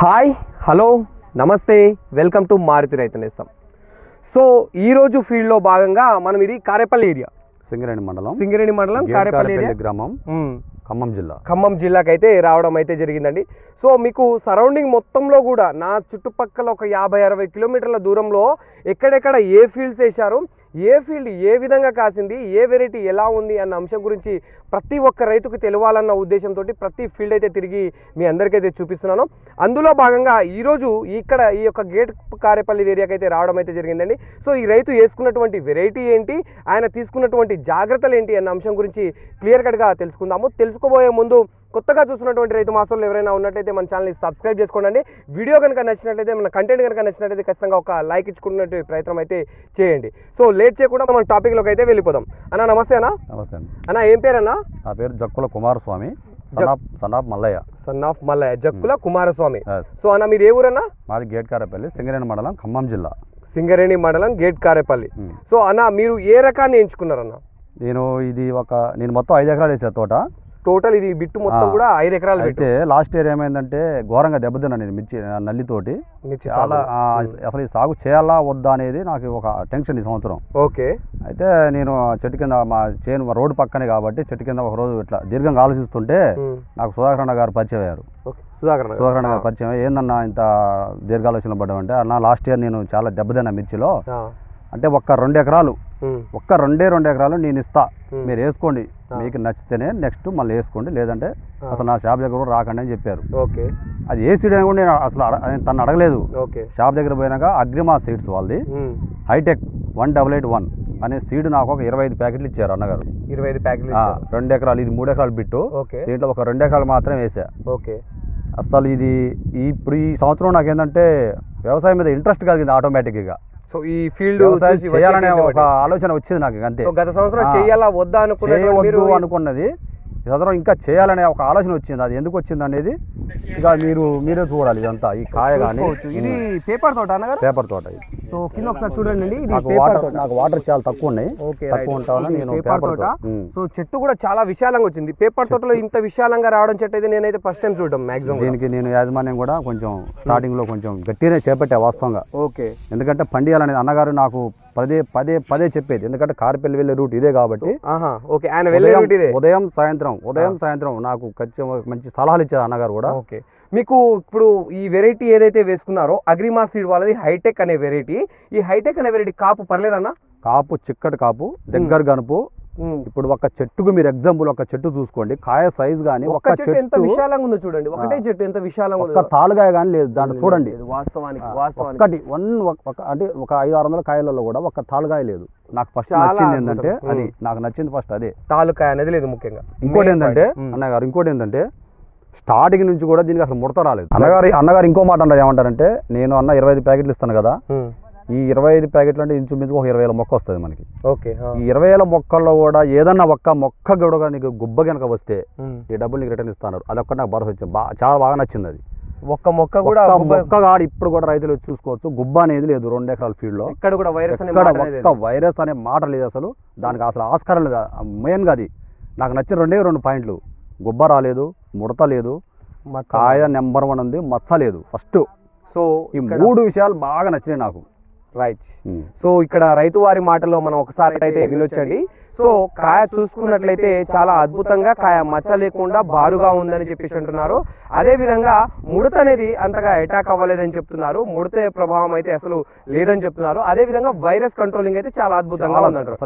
Hi hello నమస్తే welcome to Maruti Raitu Nestam. So ఈరోజు ఫీల్డ్లో భాగంగా మనం ఇది కారేపల్లి ఏరియా. సింగరేణి మండలం. సింగరేణి మండలం కారేపల్లి ఏరియా. గ్రామం మ్మ్. ఖమ్మం జిల్లా. ఖమ్మం జిల్లాకి అయితే రావడం అయితే జరిగిందండి. సో మీకు సరౌండింగ్ మొత్తంలో కూడా నా చుట్టుపక్కల ఒక యాభై అరవై కిలోమీటర్ల దూరంలో ఎక్కడెక్కడ ఏ ఫీల్డ్స్ వేశారు ఏ ఫీల్డ్ ఏ విధంగా కాసింది ఏ వెరైటీ ఎలా ఉంది అన్న అంశం గురించి ప్రతి ఒక్క రైతుకు తెలియాలన్న ఉద్దేశంతో ప్రతి ఫీల్డ్ అయితే తిరిగి మీ అందరికైతే చూపిస్తున్నాను. అందులో భాగంగా ఈరోజు ఇక్కడ ఈ యొక్క గేట్ కారేపల్లి ఏరియాకి అయితే రావడం అయితే జరిగిందండి. సో ఈ రైతు వేసుకున్నటువంటి వెరైటీ ఏంటి ఆయన తీసుకున్నటువంటి జాగ్రత్తలు ఏంటి అన్న అంశం గురించి క్లియర్ కట్గా తెలుసుకుందాము. తెలుసుకోబోయే ముందు కొత్తగా చూస్తున్నటువంటి రైతు మాస్టర్లు ఎవరైనా ఉన్నట్లయితే మన ఛానల్ని సబ్స్క్రైబ్ చేసుకోండి. వీడియో కనుక నచ్చినట్లయితే మన కంటెంట్ కనుక నచ్చినట్లయితే ఖచ్చితంగా ఒక లైక్ ఇచ్చుకున్నట్టు ప్రయత్నం అయితే చేయండి. సో లేట్ చేయకుండా మన టాపిక్లోకి అయితే వెళ్ళిపోదాం. అన్న నమస్తే అన్న. నమస్తే అన్న ఏం పేరన్నా నా పేరు జక్కుల కుమారస్వామి. మల్లయ్య. మల్లయ్య జక్కుల కుమారస్వామి. Yes. సో అన్న మీరు ఏ ఊరన్నా మాది గేట్కారపల్లి సింగరేణి మండలం ఖమ్మం జిల్లా. సింగరేణి మండలం గేట్ కారేపల్లి. సో అన్న మీరు ఏ రకాన్ని ఎంచుకున్నారన్న? నేను ఇది ఒక నేను మొత్తం ఐదు ఎకరాలు వేసా తోట. టోటల్ ఇది బిట్టు మొత్తం కూడా ఐదు ఎకరాలు అయితే లాస్ట్ ఇయర్ ఏమైందంటే ఘోరంగా దెబ్బతిన్నా నేను మిర్చి నల్లితోటి. మిర్చి చాలా అసలు ఈ సాగు చేయాలా వద్దా అనేది నాకు ఒక టెన్షన్ ఈ సంవత్సరం. ఓకే. అయితే నేను చెట్టు కింద మా చేను రోడ్డు పక్కనే కాబట్టి చెట్టు కింద ఒక రోజు ఇట్లా దీర్ఘంగా ఆలోచిస్తుంటే. నాకు సుధాకర్ అన్న గారు పరిచయం అయ్యారు. ఓకే. సుధాకర్ అన్న సుధాకర్ అన్న గారు పరిచయం ఏందన్నా ఇంత దీర్ఘాలోచన పడ్డామంటే అన్న లాస్ట్ ఇయర్ నేను చాలా దెబ్బతిన్నా మిర్చిలో. అంటే ఒక్క రెండు ఎకరాలు. ఒక్క రెండే రెండు ఎకరాలు నేను ఇస్తా. మీరు వేసుకోండి. మీకు నచ్చితేనే నెక్స్ట్ మళ్ళీ వేసుకోండి. లేదంటే అసలు నా షాప్ దగ్గర కూడా రాకండి అని చెప్పారు. ఓకే. అది ఏ సీడ్ అని కూడా నేను అసలు తను అడగలేదు. ఓకే. షాప్ దగ్గర పోయినాక అగ్రిమా సీడ్స్ వాళ్ళది. Hitech one double eight one అనే సీడ్ నాకు ఒక ఇరవై ఐదు ప్యాకెట్లు ఇచ్చారు అన్నగారు. ఇరవై ఐదు ప్యాకెట్లు. రెండు ఎకరాలు ఇది మూడు ఎకరాలు బిట్టు. దీంట్లో ఒక రెండు ఎకరాలు మాత్రమే వేసా. ఓకే. అసలు ఇది ఇప్పుడు ఈ సంవత్సరం నాకేందంటే వ్యవసాయం మీద ఇంట్రెస్ట్ కలిగింది ఆటోమేటిక్గా. సో ఈ ఫీల్డ్ చేయాలనే ఒక ఆలోచన వచ్చింది నాకు అంతే గత సంవత్సరం. చేయాలా వద్దా అనుకున్నది సంవత్సరం ఇంకా చేయాలనే ఒక ఆలోచన వచ్చింది. అది ఎందుకు వచ్చింది అనేది ఇక మీరు మీరే చూడాలి ఇదంతా ఈ కాయ కానీ. ఇది పేపర్ తోట పేపర్ తోట సో కింద ఒకసారి చూడండి ఇది నాకు పేపర్ వాటర్ తోట. నాకు వాటర్ చాలా తక్కువ ఉన్నాయి. తక్కువ ఉంటావని నేను పేపర్ తోట. సో చెట్టు కూడా చాలా విశాలంగా వచ్చింది. పేపర్ తోటలో ఇంత విశాలంగా రావడం చెట్టు అయితే నేనైతే ఫస్ట్ టైం చూడడం మాక్సిమం దీనికి నేను యాజమాన్యం కూడా కొంచెం స్టార్టింగ్లో కొంచెం గట్టిగానే చేపట్టా వాస్తవంగా. ఓకే. ఎందుకంటే పండియాలనేది అన్నగారు నాకు పదే పదే పదే చెప్పేది. ఎందుకంటే కారుపల్లి వెళ్ళే రూట్ ఇదే కాబట్టి. ఆహా ఓకే ఆయన వెళ్ళే ఉదయం- రూట్ ఇదే. ఉదయం సాయంత్రం ఉదయం సాయంత్రం నాకు ఖచ్చితంగా మంచి సలహాలు ఇచ్చారు అన్నగారు కూడా. ఓకే. మీకు ఇప్పుడు ఈ వెరైటీ ఏదైతే వేసుకున్నారో అగ్రిమా సీడ్ వాళ్ళది హైటెక్ అనే వెరైటీ. ఈ హైటెక్ అనే వెరైటీ కాపు పర్లేదన్నా? కాపు చిక్కటి కాపు దగ్గర గనుపు. ఇప్పుడు ఒక చెట్టుకు మీరు ఎగ్జాంపుల్ ఒక చెట్టు చూసుకోండి. కాయ సైజ్ కానీ ఒక చెట్టు ఎంత విశాలంగా ఉందో చూడండి. ఒకటే చెట్టు ఎంత విశాలంగా ఉందో తాలుగాయ కానీ లేదు. దాంట్లో చూడండి. వాస్తవానికి వాస్తవానికి. ఒక్కటి వన్ ఒక అంటే ఒక ఐదు ఆరు వందల కాయలలో కూడా ఒక తాలుగాయ లేదు. నాకు ఫస్ట్ నచ్చింది. ఏంటంటే అది నాకు నచ్చింది ఫస్ట్ అదే. తాలూకా అనేది లేదు ముఖ్యంగా. ఇంకోటి ఏంటంటే అన్నగారు ఇంకోటి ఏంటంటే స్టార్టింగ్ నుంచి కూడా దీనికి అసలు ముడత రాలేదు. అన్నగారు అన్నగారు ఇంకో మాట అన్నారు ఏమంటారంటే నేను అన్న ఇరవై ఐదు ప్యాకెట్లు ఇస్తాను కదా. ఈ ఇరవై ఐదు ప్యాకెట్లు అంటే ఇంచుమించు ఒక ఇరవై వేల మొక్క వస్తుంది మనకి. ఓకే. ఈ ఇరవై వేల మొక్కల్లో కూడా ఏదన్నా ఒక్క మొక్క కూడా నీకు గుబ్బ కనుక వస్తే. ఈ డబ్బులు నీకు రిటర్న్ ఇస్తాను అదొక్కటి నాకు భరోసా వచ్చింది బా- చాలా బాగా నచ్చింది అది. ఒక్క మొక్క కూడా మొక్క కాడు ఇప్పుడు కూడా రైతులు వచ్చి చూసుకోవచ్చు. గుబ్బ అనేది లేదు రెండు ఎకరాల ఫీల్డ్లో. ఇక్కడ కూడా వైరస్ అనే ఎక్కడ మాట అనేది ఒక్క వైరస్ అనే మాట లేదు అసలు. దానికి అసలు ఆస్కారం లేదు. మెయిన్గా అది. నాకు నచ్చిన రెండే రెండు పాయింట్లు. గుబ్బ రాలేదు ముడత లేదు. కాయ నెంబర్ వన్ ఉంది మచ్చ లేదు. ఫస్ట్ సో ఈ మూడు విషయాలు బాగా నచ్చినాయి నాకు. రైట్. సో ఇక్కడ రైతు వారి మాటలో మనం ఒకసారి అయితే వినొచ్చండి. సో కాయ చూసుకున్నట్లయితే చాలా అద్భుతంగా కాయ మచ్చ లేకుండా బారుగా ఉందని చెప్పేసి అంటున్నారు. అదే విధంగా ముడత అనేది అంతగా అటాక్ అవ్వలేదని చెప్తున్నారు. ముడత ప్రభావం అయితే అసలు లేదని చెప్తున్నారు. అదే విధంగా వైరస్ కంట్రోలింగ్ అయితే చాలా అద్భుతంగా ఉందంటారు.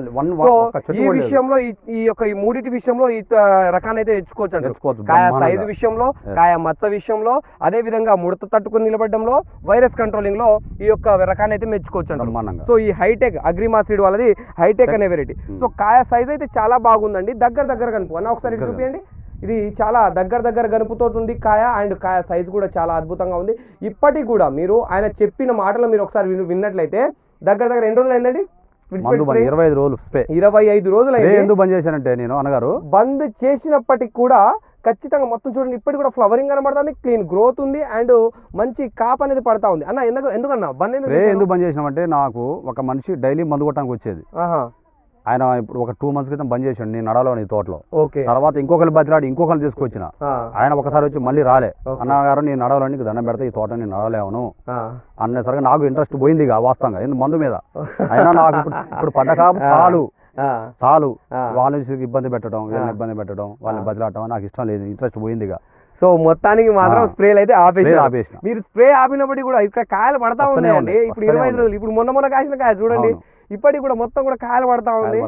సో ఈ. విషయంలో ఈ- యొక్క ఈ మూడిటి విషయంలో ఈ రకాన్ని అయితే ఎంచుకోవచ్చు అంటారు. కాయ. సైజు విషయంలో కాయ మచ్చ విషయంలో అదే విధంగా ముడత తట్టుకుని నిలబడడంలో వైరస్ కంట్రోలింగ్లో ఈ యొక్క రకాన్ని అయితే మెచ్చుకోవచ్చు. అంటారు బ్రహ్మాండంగా. సో ఈ హైటెక్ అగ్రిమా సీడ్ వాళ్ళది హైటెక్ అనే వెరైటీ సో కాయ సైజ్ అయితే చాలా బాగుందండి. దగ్గర దగ్గర కనుపు. అన్న ఒకసారి ఇటు చూపించండి ఇది చాలా దగ్గర దగ్గర గనుపుతో ఉంది కాయ అండ్ కాయ సైజ్ కూడా చాలా అద్భుతంగా ఉంది. ఇప్పటికి కూడా మీరు ఆయన చెప్పిన మాటలు మీరు ఒకసారి విను- విన్నట్లయితే దగ్గర దగ్గర ఎన్ని రోజులు అయిందండి? మందు బంద్ ఇరవై ఐదు రోజులు స్ప్రే. ఇరవై ఐదు రోజులు ఎందుకు బంద్ చేశానంటే నేను అన్నగారు? బంద్ చేసినప్పటికి కూడా ఖచ్చితంగా మొత్తం చూడండి ఇప్పటికి కూడా ఫ్లవరింగ్ కనబడుతుంది క్లీన్ గ్రోత్ ఉంది అండ్ మంచి కాప్ అనేది పడతా ఉంది. అన్న ఎందుకు ఎందుకన్నా? బంద్ ఎందుకు బంద్ చేసినామంటే నాకు ఒక మనిషి డైలీ మందు కొట్టడానికి వచ్చేది. ఆయన ఇప్పుడు ఒక టూ మంత్స్ క్రితం బంద్ చేసాడు నేను నడవలో ఈ తోటలో. ఓకే. తర్వాత ఇంకొకరు బతిలాడి ఇంకొకరు తీసుకొచ్చిన. ఆయన ఒకసారి వచ్చి మళ్ళీ రాలే. అన్నగారు నేను నడవాలని నీకు దండం పెడితే ఈ తోట నేను నడవలేవను. అన్నసరిగా నాకు ఇంట్రెస్ట్ పోయింది ఇక వాస్తవంగా ఎందుకు మందు మీద. అయినా నాకు ఇప్పుడు ఇప్పుడు పడ్డ కాపు చాలు. చాలు. వాళ్ళ ఇబ్బంది పెట్టడం వీళ్ళని ఇబ్బంది పెట్టడం వాళ్ళని బదిలాడటం నాకు ఇష్టం లేదు ఇంట్రెస్ట్ పోయింది ఇక. సో మొత్తానికి మాత్రం. స్ప్రేలు అయితే ఆపేసి మీరు స్ప్రే ఆపినప్పటికీ కూడా ఇక్కడ కాయలు పడతా ఉన్నాయండి. ఉన్నాయి, ఇప్పుడు ఇరవై ఐదు రోజులు ఇప్పుడు మొన్న మొన్న కాసిన కాయ చూడండి. ఇప్పటికి కూడా మొత్తం కూడా కాయలు పడతా ఉంది.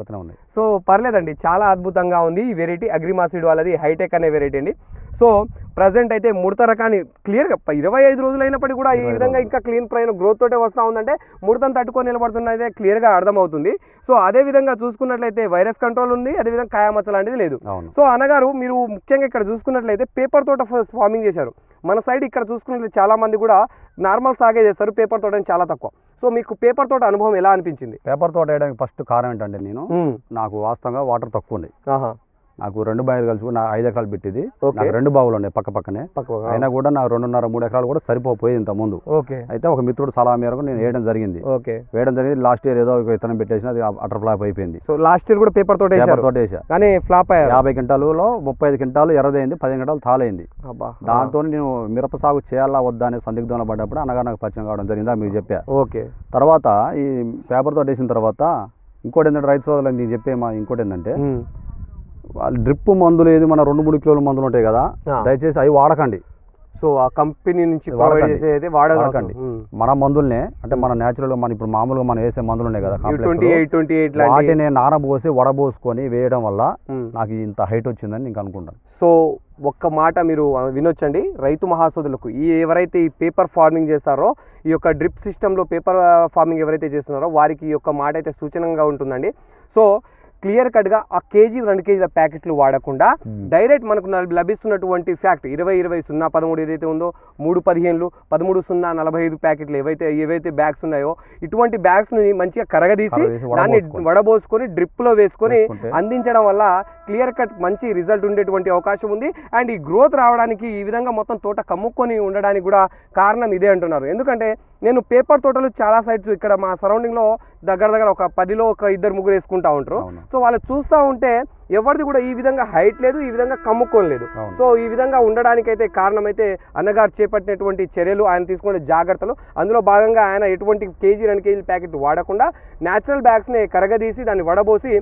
సో పర్లేదండి చాలా అద్భుతంగా ఉంది ఈ వెరైటీ అగ్రిమాసిడ్ వాళ్ళది హైటెక్ అనే వెరైటీ అండి. సో ప్రజెంట్ అయితే ముడత రకాన్ని క్లియర్గా ఇరవై ఐదు రోజులు అయినప్పటికీ కూడా ఈ విధంగా ఇంకా క్లీన్ ప్రైన్ గ్రోత్ తోటే వస్తూ ఉందంటే ముడతను తట్టుకొని నిలబడుతున్నదే క్లియర్గా అర్థమవుతుంది. సో అదే విధంగా చూసుకున్నట్లయితే వైరస్ కంట్రోల్ ఉంది అదేవిధంగా కాయమచ్చ లాంటిది లేదు. సో అనగారు మీరు ముఖ్యంగా ఇక్కడ చూసుకున్నట్లయితే పేపర్ తోట ఫార్మింగ్ చేశారు. మన సైడ్ ఇక్కడ చూసుకున్నట్లయితే చాలా మంది కూడా నార్మల్ సాగే చేస్తారు పేపర్ తోట చాలా తక్కువ. సో మీకు పేపర్ తోట అనుభవం ఎలా అనిపించింది? పేపర్ తోట వేయడానికి ఫస్ట్ కారణం ఏంటంటే నేను నాకు వాస్తవంగా వాటర్ తక్కువ ఆహా. నాకు రెండు బావిలు కలిసి నా ఐదు ఎకరాలు పెట్టింది. నాకు రెండు బావులు ఉన్నాయి పక్క పక్కనే. పక్క అయినా కూడా నాకు రెండున్నర మూడు ఎకరాలు కూడా సరిపోపోయేది ఇంత ముందు అయితే ఒక మిత్రుడు సలహా మేరకు నేను వేయడం జరిగింది. వేయడం జరిగింది. లాస్ట్ ఇయర్ ఏదో ఒక విత్తనం పెట్టేసిన అది అటర్ ఫ్లాప్ అయిపోయింది. సో లాస్ట్ ఇయర్ కూడా పేపర్ తోట పేపర్ తోట వేసా కానీ ఫ్లాప్ అయ్యారు? యాభై క్వింటాలులో ముప్పై ఐదు క్వింటాలు ఎర్రదైంది పదిహేను క్వింటాలు తాలైంది. దాంతో నేను మిరప సాగు చేయాలా వద్దా అనే సందిగ్ధంలో పడ్డప్పుడు అన్నగారు నాకు పరిచయం కావడం జరిగిందా మీకు చెప్పా. ఓకే. తర్వాత ఈ పేపర్ తోట వేసిన తర్వాత ఇంకోటి ఏంటంటే రైతు సోదరులు నేను చెప్పే మా ఇంకోటి ఏంటంటే డ్రిప్ మందులు ఏది మన రెండు మూడు కిలోల మందులు ఉంటాయి కదా. దయచేసి అవి వాడకండి. సో ఆ కంపెనీ నుంచి ప్రొవైడ్ వాడకండి. మన మందుల్నే అంటే మన న్యాచురల్గా మన ఇప్పుడు మామూలుగా మనం వేసే మందులు ఉన్నాయి కదా ట్వంటీ కాంప్లెక్స్ వాటిని నానబోసి వడబోసుకొని వేయడం వల్ల. నాకు ఇంత హైట్ వచ్చిందని నేను అనుకుంటాను. సో ఒక్క మాట మీరు వినొచ్చండి. రైతు మహాసోదులకు ఈ ఎవరైతే ఈ పేపర్ ఫార్మింగ్ చేస్తారో ఈ యొక్క డ్రిప్ సిస్టంలో పేపర్ ఫార్మింగ్ ఎవరైతే చేస్తున్నారో వారికి ఈ యొక్క మాట అయితే సూచనంగా ఉంటుందండి. సో క్లియర్ కట్గా ఆ కేజీ రెండు కేజీల ప్యాకెట్లు వాడకుండా డైరెక్ట్ మనకు లభిస్తున్నటువంటి ఫ్యాక్ట్ ఇరవై ఇరవై సున్నా పదమూడు ఏదైతే ఉందో మూడు పదిహేనులు పదమూడు సున్నా నలభై ఐదు ప్యాకెట్లు ఏవైతే ఏవైతే బ్యాగ్స్ ఉన్నాయో ఇటువంటి బ్యాగ్స్ని మంచిగా కరగదీసి దాన్ని వడబోసుకొని. వడబోసుకొని డ్రిప్లో వేసుకొని అందించడం వల్ల క్లియర్ కట్ మంచి రిజల్ట్ ఉండేటువంటి అవకాశం ఉంది. అండ్ ఈ గ్రోత్ రావడానికి ఈ విధంగా మొత్తం తోట కమ్ముకొని ఉండడానికి కూడా కారణం ఇదే అంటున్నారు. ఎందుకంటే నేను పేపర్ తోటలు చాలా సైడ్స్ ఇక్కడ మా సరౌండింగ్లో దగ్గర దగ్గర ఒక పదిలో ఒక ఇద్దరు ముగ్గురు వేసుకుంటా ఉంటారు. సో వాళ్ళు చూస్తూ ఉంటే ఎవరిది కూడా ఈ విధంగా హైట్ లేదు ఈ విధంగా కమ్ముకోని లేదు. అవును. సో ఈ విధంగా ఉండడానికైతే కారణమైతే అన్నగారు చేపట్టినటువంటి చర్యలు ఆయన తీసుకునే జాగ్రత్తలు. అందులో భాగంగా ఆయన ఎటువంటి కేజీ రెండు కేజీల ప్యాకెట్ వాడకుండా న్యాచురల్ బ్యాగ్స్ని కరగదీసి దాన్ని వడబోసి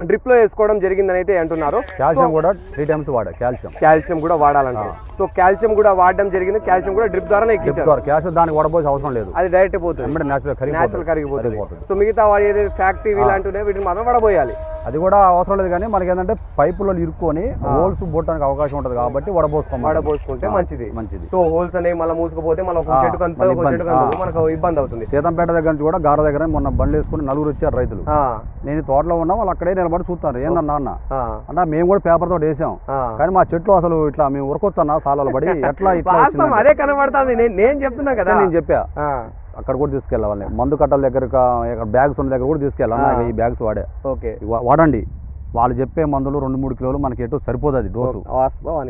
డ్రిప్లో వేసుకోవడం జరిగిందని అయితే అంటున్నారు. కాల్షియం కూడా త్రీ టైమ్స్ వాడా కాల్షియం. కాల్షియం కూడా వాడాలంటే సో కాల్షియం కూడా వాడడం జరిగింది కాల్షియం కూడా డ్రిప్ ద్వారానే డ్రిప్ ఎక్కించారు. ద్వారా కాల్షియం దానికి వడబోసే అవసరం లేదు. అది డైరెక్ట్ పోతుంది. న్యాచురల్ కరిగిపోతుంది. సో మిగతా వాడి ఫ్యాక్టరీ ఇలాంటివి వీటిని మాత్రం వడబోయాలి. అది కూడా అవసరం లేదు కానీ మనకి ఏంటంటే పైపులో ఇరుక్కొని హోల్స్ బొట్టడానికి అవకాశం ఉంటుంది కాబట్టి వడబోసుకోవాలి వడబోసుకుంటే మంచిది. మంచిది. సో హోల్స్ అనేవి మళ్ళీ మూసుకుపోతే మళ్ళీ ఒక అంతా ఆ. మనకు ఇబ్బంది అవుతుంది. సీతంపేట దగ్గర నుంచి కూడా గార దగ్గర మొన్న బండ్లు వేసుకుని నలుగురు వచ్చారు రైతులు. నేను తోటలో ఉన్నా వాళ్ళు అక్కడే నిలబడి చూస్తారు. ఏందన్నా అన్న అన్న మేము కూడా పేపర్ తోటి వేసాం. కానీ మా చెట్లు అసలు ఇట్లా మేము ఉరకొచ్చన్నా సాలలో పడి ఎట్లా ఇట్లా వాస్తవం అదే కనబడుతుంది. నేను నేను చెప్తున్నా కదా. నేను చెప్పా. అక్కడ కూడా తీసుకెళ్ళాలి మందు కట్టల దగ్గర బ్యాగ్స్ ఉన్న దగ్గర కూడా తీసుకెళ్ళాలి ఈ బ్యాగ్స్ వాడే. వాడండి. వాళ్ళు చెప్పే మందులు రెండు మూడు కిలోలు మనకి ఎటు సరిపోదు అది డోసు.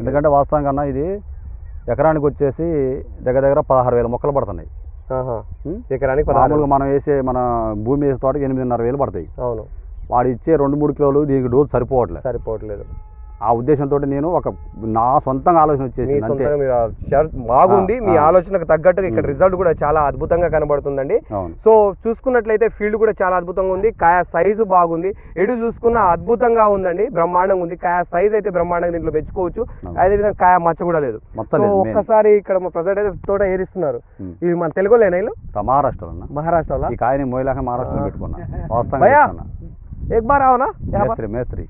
ఎందుకంటే వాస్తవంగా అన్న ఇది ఎకరానికి వచ్చేసి దగ్గర దగ్గర పదహారు వేల మొక్కలు పడుతున్నాయి? ఎకరానికి మామూలుగా మనం వేసే మన భూమి వేసే తోటకి ఎనిమిదిన్నర వేలు పడతాయి. అవును. వాడు ఇచ్చే రెండు మూడు కిలోలు దీనికి డోసు సరిపోవట్లేదు. సరిపోవట్లేదు. ఆ ఉద్దేశంతో నేను ఒక నా సొంతంగా ఆలోచన షర్- బాగుంది మీ ఆలోచనకు తగ్గట్టుగా ఇక్కడ రిజల్ట్ కూడా చాలా అద్భుతంగా కనబడుతుందండి. సో చూసుకున్నట్లయితే ఫీల్డ్ కూడా చాలా అద్భుతంగా ఉంది కాయ సైజు బాగుంది. ఎటు చూసుకున్న అద్భుతంగా ఉందండి బ్రహ్మాండంగా ఉంది. కాయ సైజ్ అయితే బ్రహ్మాండంగా దీంట్లో మెచ్చుకోవచ్చు అదేవిధంగా కాయ మచ్చ కూడా లేదు. సో. ఒక్కసారి ఇక్కడ మా ప్రజెంట్ అయితే తోట ఏరిస్తున్నారు. ఇవి మన తెలుగులేనా మహారాష్ట్రలో మహారాష్ట్రలో. ఈ కాయని మోయలేక మహారాష్ట్రలో పెట్టుకున్నా. एक बार आओ ना यहाँ पर मैस्त्री।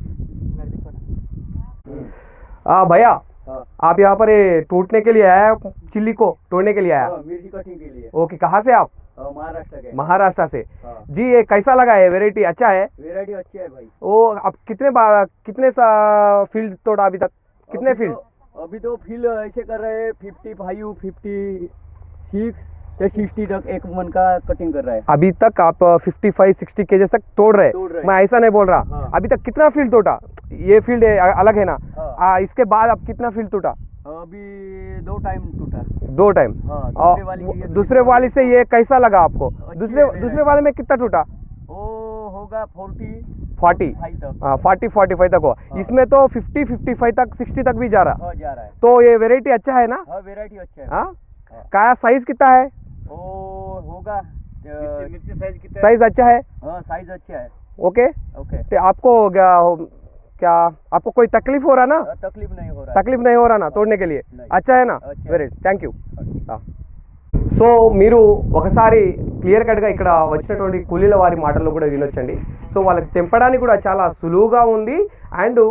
हाँ भैया हाँ। आप यहाँ पर टूटने के लिए आया चिल्ली को तोड़ने के लिए आया? हाँ, कटिंग के लिए। ओके कहाँ से आप? हाँ, महाराष्ट्र महाराष्ट्र से। हाँ। जी ये कैसा लगा है वेरायटी अच्छा है? वेरायटी अच्छी है भाई। वो आप कितने कितने सा फ़ील्ड तोड़ा अभी तक? कितने फ़ील्ड अभी तो फ़ील्ड तो ऐसे कर रहे हैं फिफ्टी फाइव फिफ्टी सिक्स तो सिक्सटी तक एक मन का कटिंग कर रहा है। अभी तक आप फिफ्टी फाइव सिक्सटी के तक तोड़ रहे तोड़ रहे। मैं ऐसा नहीं बोल रहा। हाँ। अभी तक कितना फ़ील्ड टूटा ये फ़ील्ड अलग है ना? हाँ। आ, इसके बाद आप कितना फ़ील्ड टूटा अभी दो टाइम टूटा। दो टाइम हाँ, दूसरे वाले की ये दूसरे वाले से ये कैसा लगा आपको? दूसरे दूसरे वाले में कितना टूटा? वो होगा फोर्टी। फोर्टी हाँ फोर्टी फोर्टी फाइव तक हो। इसमें तो फिफ्टी फिफ्टी फाइव तक सिक्सटी तक भी जा रहा। हाँ जा रहा है। तो ये वेराइटी अच्छा है ना? हाँ वेराइटी अच्छा है। हाँ? काया साइज़ कितना है? वो होगा मिर्ची साइज कितना साइज अच्छा है हाँ साइज अच्छा है ओके ओके तो आपको क्या क्या आपको कोई तकलीफ हो रहा ना हाँ, तकलीफ नहीं हो रहा तकलीफ नहीं हो रहा ना तोड़ने के लिए नहीं। अच्छा है ना अच्छा है। వెరీ థ్యాంక్ యూ సో మీరు ఒకసారి క్లియర్ కట్గా ఇక్కడ వచ్చినటువంటి కూలీల వారి మాటల్లో కూడా వినొచ్చండి సో వాళ్ళకి తెంపడానికి కూడా చాలా సులువుగా ఉంది అండ్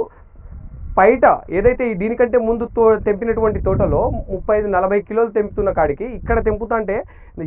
బయట ఏదైతే దీనికంటే ముందు తో తెంపినటువంటి తోటలో ముప్పై ఐదు నలభై కిలోలు తెంపుతున్న కాడికి ఇక్కడ తెంపుతుంటే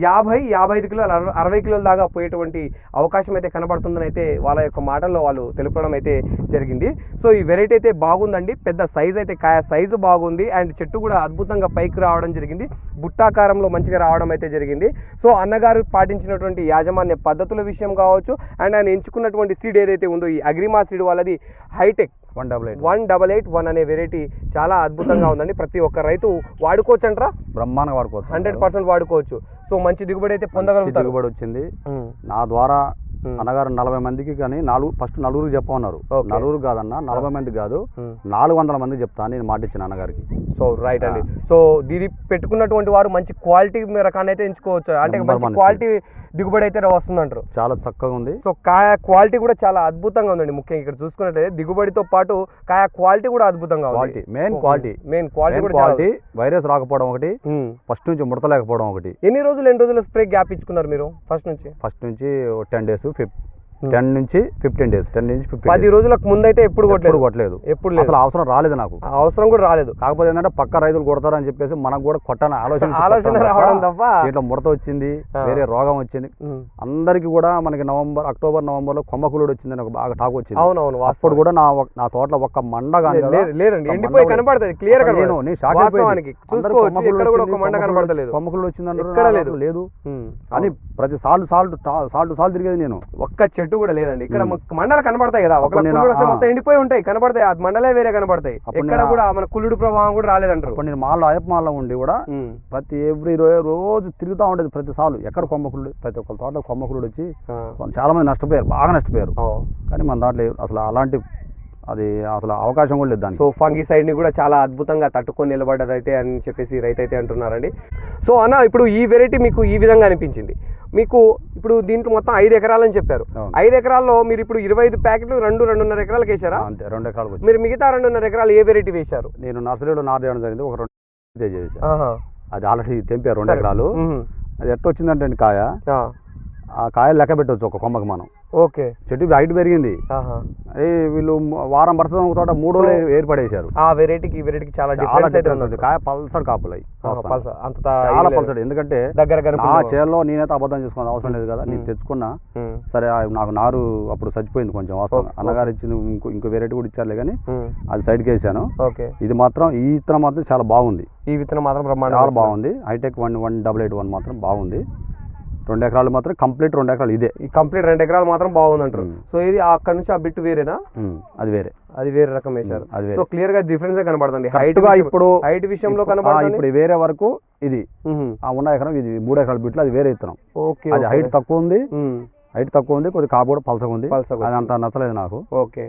యాభై యాభై ఐదు కిలోలు అరవై కిలోల దాకా పోయేటువంటి అవకాశం అయితే కనబడుతుందని అయితే వాళ్ళ యొక్క మాటల్లో వాళ్ళు తెలుపడం అయితే జరిగింది. సో ఈ వెరైటీ అయితే బాగుందండి. పెద్ద సైజ్ అయితే కాయ సైజు బాగుంది. అండ్ చెట్టు కూడా అద్భుతంగా పైకి రావడం జరిగింది. బుట్టాకారంలో మంచిగా రావడం అయితే జరిగింది. సో అన్నగారు పాటించినటువంటి యాజమాన్య పద్ధతుల విషయం కావచ్చు అండ్ ఆయన ఎంచుకున్నటువంటి సీడ్ ఏదైతే ఉందో ఈ అగ్రిమా సీడ్ వాళ్ళది hitech one double eight one double eight one అనే వెరైటీ చాలా అద్భుతంగా ఉందండి. ప్రతి ఒక్క రైతు వాడుకోవచ్చు అంటారా బ్రహ్మాండంగా వాడుకోవచ్చు. హండ్రెడ్ పర్సెంట్ వాడుకోవచ్చు. సో మంచి దిగుబడి అయితే పొందగలుగుతారు. దిగుబడి వచ్చింది. నా ద్వారా. అన్నగారు నలభై మందికి కానీ నాలుగు ఫస్ట్ నలుగురికి చెప్పమన్నారు. నలుగురు కాదన్న నలభై మందికి కాదు. నాలుగు వందల మందికి చెప్తా నేను మాట ఇచ్చిన అన్నగారికి. సో రైట్ అండి. సో ఇది పెట్టుకున్నటువంటి వారు మంచి క్వాలిటీ రకాన్ని అయితే ఎంచుకోవచ్చు. అంటే మంచి క్వాలిటీ దిగుబడి అయితే వస్తుందంటారు. చాలా చక్కగా ఉంది. సో కాయ క్వాలిటీ కూడా చాలా అద్భుతంగా ఉందండి. ముఖ్యంగా ఇక్కడ చూసుకున్నట్లయితే దిగుబడితో పాటు కాయ క్వాలిటీ కూడా అద్భుతంగా ఉంది. Quality main quality main quality కూడా క్వాలిటీ వైరస్ రాకపోవడం ఒకటి. ఫస్ట్ నుంచి ముడతలేకపోవడం ఒకటి. ఎన్ని రోజులు ఎన్ని రోజులు స్ప్రే గ్యాప్ ఇచ్చుకున్నారు మీరు? ఫస్ట్ నుంచి? ఫస్ట్ నుంచి టెన్ డేస్ ఫిఫ్ టెన్ నుంచి ఫిఫ్టీన్ డేస్ టెన్ నుంచి పది ఫిఫ్టీన్ రోజులకు ముందైతే ఎప్పుడు ఎప్పుడు కొట్టలేదు. కొట్టలేదు ఎప్పుడు అసలు అవసరం రాలేదు నాకు. అవసరం కూడా రాలేదు. కాకపోతే ఏంటంటే పక్క రైతులు కొడతారని చెప్పేసి మనకు కూడా కొట్టాలని ఆలోచన ఆలోచన రావడం తప్ప. దీంట్లో ముడత వచ్చింది వేరే రోగం వచ్చింది. ఉమ్. అందరికి కూడా మనకి నవంబర్ అక్టోబర్ నవంబర్లో కొమ్మకులుడు వచ్చిందని ఒక బాగా టాక్ వచ్చింది. అవునవును అప్పుడు కూడా నా నా తోటలో ఒక్క మండ కానీ కదా, లేదు- లేదండి ఎండిపోయి కనబడుతుంది క్లియర్ అసలు నేను నేను షాక్ అందరూ చూసుకోవచ్చు ఎక్కడ కూడా ఒక వచ్చింది, మండ కొమ్మకులుడు- కనబడతలేదు కొమ్మకులుడు వచ్చిందంటారు ఎక్కడ నా లేదు. ఉమ్. అని ప్రతి సార్లు సాల్ట్ సాల్ట్ సాల్ట్ తిరిగేది నేను. ఒక్క చెట్టు కూడా లేదండి ఇక్కడ మండలు కనబడతాయి కదా ఒక. మొత్తం ఎండిపోయి ఉంటాయి కనబడతాయి ఆ మండలే వేరే కనబడతాయి నేను- కూడా మన కుళ్ళుడు ప్రభావం కూడా రాలేదంటారు నేను మాల్లో అయ్యప్ప మాల్లో ఉండి కూడా. ప్రతి ఎవ్రీ రోజు తిరుగుతూ ఉండేది ప్రతి సార్లు ఎక్కడ కొమ్మకులుడు ప్రతి ఒక్క తోటలో కొమ్మకులుడు వచ్చి. చాలా మంది నష్టపోయారు బాగా నష్టపోయారు. కానీ మన దాంట్లో అసలు అలాంటి అది అసలు అవకాశం కూడా లేదు సో ఫంగి సైడ్ని కూడా చాలా అద్భుతంగా తట్టుకొని నిలబడ్డదైతే అని చెప్పేసి రైతు అయితే అంటున్నారండి. సో అన్న ఇప్పుడు ఈ వెరైటీ మీకు ఈ విధంగా అనిపించింది. మీకు ఇప్పుడు దీంట్లో మొత్తం ఐదు ఎకరాలని చెప్పారు. ఐదు ఎకరాల్లో మీరు ఇప్పుడు ఇరవై ఐదు ప్యాకెట్లు రెండు రెండున్నర ఎకరాలకు వేశారా? అంతే రెండు ఎకరాలకు వచ్చి మీరు మిగతా రెండున్నర ఎకరాలు ఏ వెరైటీ వేశారు? నేను నర్సరీలో నారు చేయడం జరిగింది ఒక రెండు చేశాను. అది ఆల్రెడీ తెంపారు రెండు. ఎకరాలు. అది ఎట్ట వచ్చిందంటే కాయ. ఆ. ఆ కాయ లెక్క పెట్టవచ్చు ఒక కొమ్మకి మనం. ఓకే. చెట్టు హైట్ పెరిగింది. వీళ్ళు వారం పడుతుంది ఒక తోట మూడు ఏర్పడేశారు. ఆ వెరైటీకి వెరైటీకి చాలా చాలా డిఫరెన్స్ ఉంది. కాయ పల్సడి కాపులై చాలా పల్సడి. ఎందుకంటే దగ్గర కనుక చేలో నేనైతే అబద్ధం చేసుకోవాలి అవసరం లేదు కదా. నేను తెచ్చుకున్నా. సరే ఆ నాకు నారు అప్పుడు చచ్చిపోయింది కొంచెం వాస్తవం. అన్నగారు ఇచ్చింది ఇంకో ఇంకో వెరైటీ కూడా ఇచ్చారులే కానీ అది సైడ్కి వేసాను. ఓకే. ఇది మాత్రం ఈ ఇత్తనం మాత్రం చాలా బాగుంది. ఈ విత్తనం మాత్రం చాలా బాగుంది. Hitech one one double eight one మాత్రం బాగుంది. రెండు ఎకరాలు మాత్రం కంప్లీట్ రెండు ఎకరాలు ఇదే. ఈ కంప్లీట్ రెండు ఎకరాలు మాత్రం బాగుంది అంటారు సో ఇది అక్కడ నుంచి ఆ బిట్ వేరేనా? అది వేరే. అది వేరే రకం వేశారు. సో క్లియర్గా డిఫరెన్స్ కనబడుతుంది హైట్ కరెక్ట్గా ఇప్పుడు హైట్ విషయంలో కనబడుతుంది ఇప్పుడు వేరే వరకు ఇది. ఆ ఉన్న ఎకరం ఇది మూడు ఎకరాల బిట్లు అది వేరే ఇత్తనం. ఓకే అది హైట్ తక్కువ ఉంది. హైట్ తక్కువ ఉంది కొద్దిగా కాపు కూడా పలసగా ఉంది. అది అంత నచ్చలేదు నాకు. ఓకే.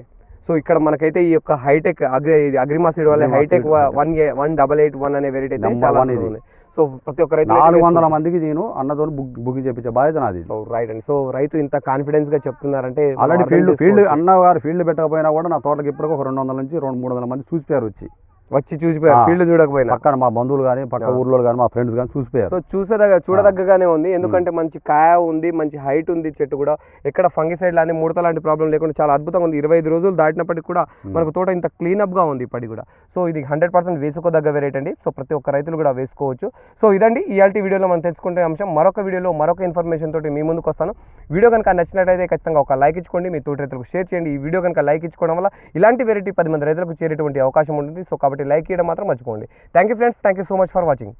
సో ఇక్కడ మనకైతే ఈ యొక్క హైటెక్ అగ్రి అగ్రిమా సీడ్ వల్ల hitech one one double eight one అనే వెరైటీ చాలా. ఉంది సో ప్రతి ఒక్క రైతు నాలుగు వందల మందికి నేను అన్నతో బుక్ బుకింగ్ చేయించే బాధ్యత నాది. సో రైట్ అండి సో రైతు ఇంత కాన్ఫిడెన్స్గా చెప్తున్నారంటే ఆల్రెడీ ఫీల్డ్ ఫీల్డ్ చేసుకోవచ్చు. అన్న గారు ఫీల్డ్ పెట్టకపోయినా కూడా నా తోటకి ఇప్పటికి ఒక రెండు వందల నుంచి రెండు మూడు వందల మంది చూసిపోయారు వచ్చి. వచ్చి చూసిపోయారు. ఫీల్డ్ చూడకపోయినా. పక్కన మా బంధువులు కానీ పక్క ఊర్లో కానీ మా ఫ్రెండ్స్ కానీ చూసిపోయారు. సో చూసేదగ్గ చూడదగ్గగానే ఉంది. ఎందుకంటే మంచి కాయ ఉంది మంచి హైట్ ఉంది చెట్టు కూడా. ఎక్కడ ఫంగిసైడ్ లాంటి ముడత లాంటి ప్రాబ్లం లేకుండా చాలా అద్భుతంగా ఉంది. ఇరవై ఐదు రోజులు దాటినప్పటికి కూడా మనకు తోట ఇంత క్లీనప్గా ఉంది ఇప్పటికి కూడా. సో ఇది హండ్రెడ్ పర్సెంట్ వేసుకోదగ్గ వెరైటీ అండి. సో ప్రతి ఒక్క రైతులు కూడా వేసుకోవచ్చు. సో ఇదండి ఇయాల్టి వీడియోలో మనం తెలుసుకుంటే అంశం. మరొక వీడియోలో మరొక ఇన్ఫర్మేషన్ తోటి మీ ముందుకు వస్తాను. వీడియో కనుక నచ్చినట్లయితే ఖచ్చితంగా ఒక లైక్ ఇచ్చుకోండి. మీ తోటి రైతులకు షేర్ చేయండి. ఈ వీడియో కనుక లైక్ ఇచ్చుకోవడం వల్ల ఇలాంటి వెరైటీ పది మంది రైతులకు చేరేటువంటి అవకాశం ఉంటుంది. సో కాబట్టి లైక్ చేయడం మాత్రం మర్చిపోండి. Thank you friends thank you so much for watching